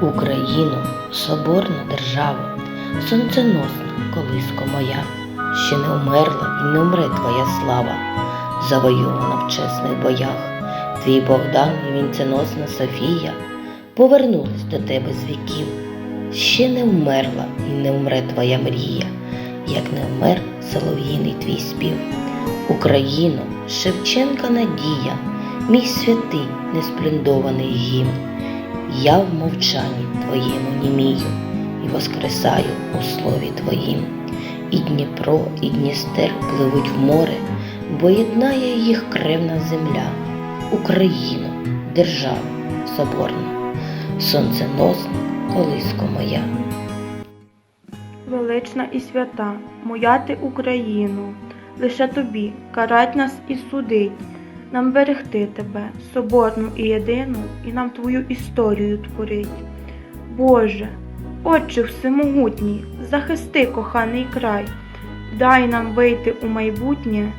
Україно, соборна держава, сонценосна колиско моя, ще не умерла і не умре твоя слава, завойована в чесних боях. Твій Богдан і вінценосна Софія повернулись до тебе з віків. Ще не вмерла і не вмре твоя мрія, як не вмер солов'їний твій спів. Україно, Шевченка надія, мій святий несплюндований гімн. Я в мовчанні твоєму німію і воскресаю у слові твоїм. І Дніпро, і Дністер пливуть в море, бо єднає їх кревна земля, Україну, держава соборна, сонценосна колиско моя. Велична і свята, моя ти Україну, лише тобі карать нас і судить, нам берегти тебе, соборну і єдину, і нам твою історію творить. Боже, Отче всемогутній, захисти коханий край, дай нам вийти у майбутнє,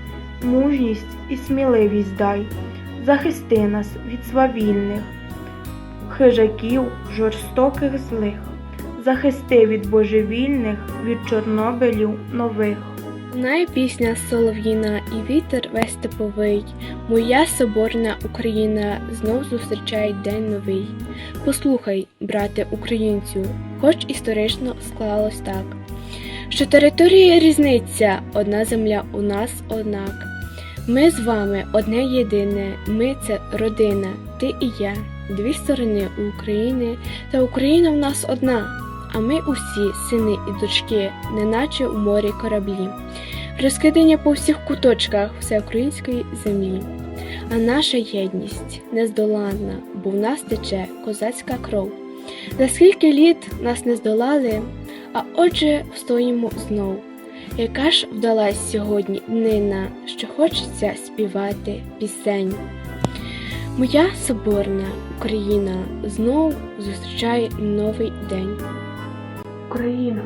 мужність і сміливість дай, захисти нас від свавільних, хижаків, жорстоких злих захисти від божевільних, від Чорнобилів нових. Знає пісня солов'їна і вітер весь степовий, моя соборна Україна знов зустрічає день новий. Послухай, брате українцю, хоч історично склалось так, що територія різниця, одна земля у нас однак. Ми з вами одне єдине, ми це родина, ти і я, дві сторони України, та Україна в нас одна. А ми усі, сини і дочки, неначе у морі кораблі, розкидані по всіх куточках всеукраїнської землі. А наша єдність нездоланна, бо в нас тече козацька кров. За скільки літ нас не здолали, а отже встоїмо знов. Яка ж вдалась сьогодні днина, що хочеться співати пісень. Моя соборна Україна знов зустрічає новий день. Україна,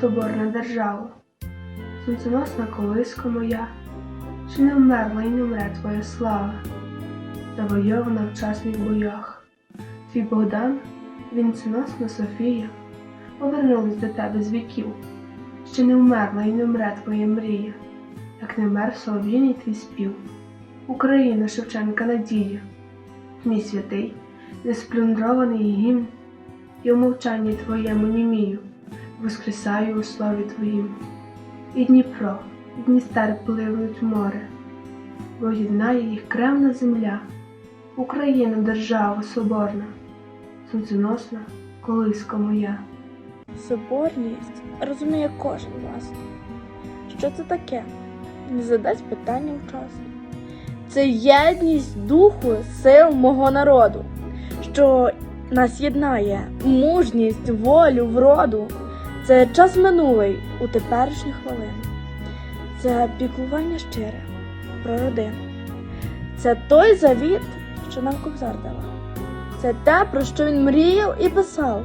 соборна держава, сонценосна колиска моя, що не вмерла і не вмре твоя слава, завойована в часних боях. Твій Богдан, вінценосна Софія, повернулись до тебе з віків, ще не вмерла і не вмре твоя мрія, як не вмер солов'їний твій спів. Україна, Шевченка надія, мій святий, несплюндрований гімн, і в мовчанні твоєму німію воскресаю у слові Твоїм. І Дніпро, і Дністер пливуть море, бо єднає їх кревна земля, Україна держава соборна, сонценосна колиска моя. Соборність розуміє кожен власно. Що це таке? Не задасть питання вчасно. Це єдність духу сил мого народу, що нас єднає, мужність, волю, вроду. Це час минулий у теперішню хвилину. Це піклування щире про родину. Це той завіт, що нам Кобзар давав. Це те, про що він мріяв і писав.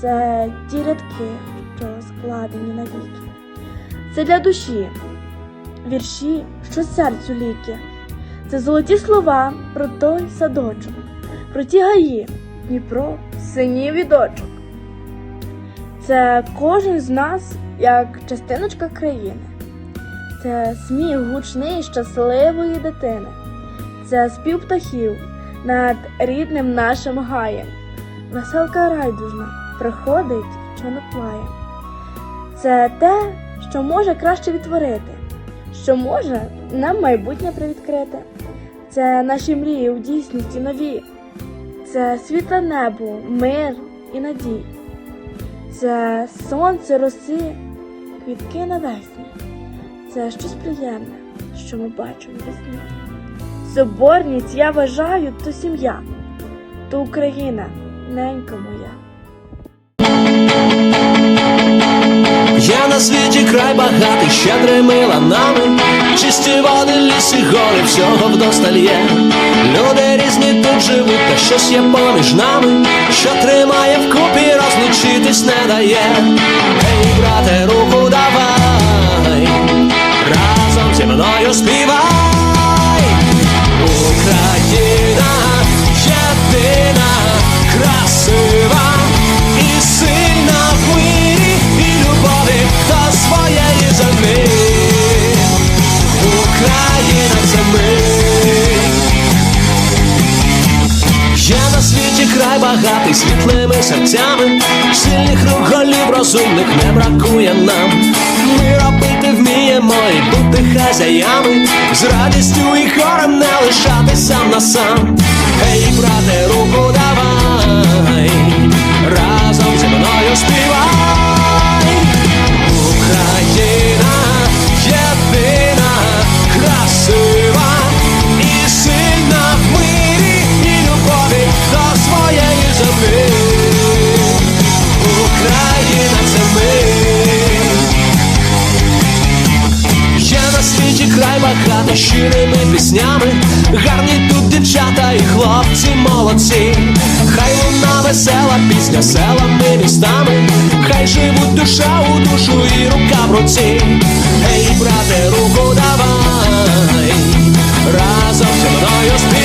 Це ті рядки, що складені навіки. Це для душі, вірші, що серцю ліки. Це золоті слова про той садочок, про ті гаї, Дніпро, синів і дочок. Це кожен з нас як частиночка країни. Це сміх гучний щасливої дитини. Це спів птахів над рідним нашим гаєм. Веселка райдужна приходить, що наплає. Це те, що може краще відтворити, що може нам майбутнє привідкрити. Це наші мрії у дійсності нові. Це світле небо, мир і надій. Це сонце роси, квітки навесні. Це щось приємне, що ми бачимо весні. Соборність, я вважаю, то сім'я, то Україна, ненька моя. Є на світі край багатий, щедрими ланами, чисті води, ліси, гори, всього вдосталь є. Люди різні тут живуть, та щось є поміж нами, що тримає вкупі, розлучитись не дає. Багатий світлими серцями, сильних рук голів розумних не бракує нам. Ми робити вміємо і бути хазяями, з радістю і хором не лишати сам на сам. Ей, брате, руку давай, разом зі мною співай. Україна щирими піснями, гарні тут дівчата і хлопці молодці. Хай луна весела пісня селами містами, хай живуть душа у душу і рука в руці. Ей, брате, руку давай, разом зі мною співай.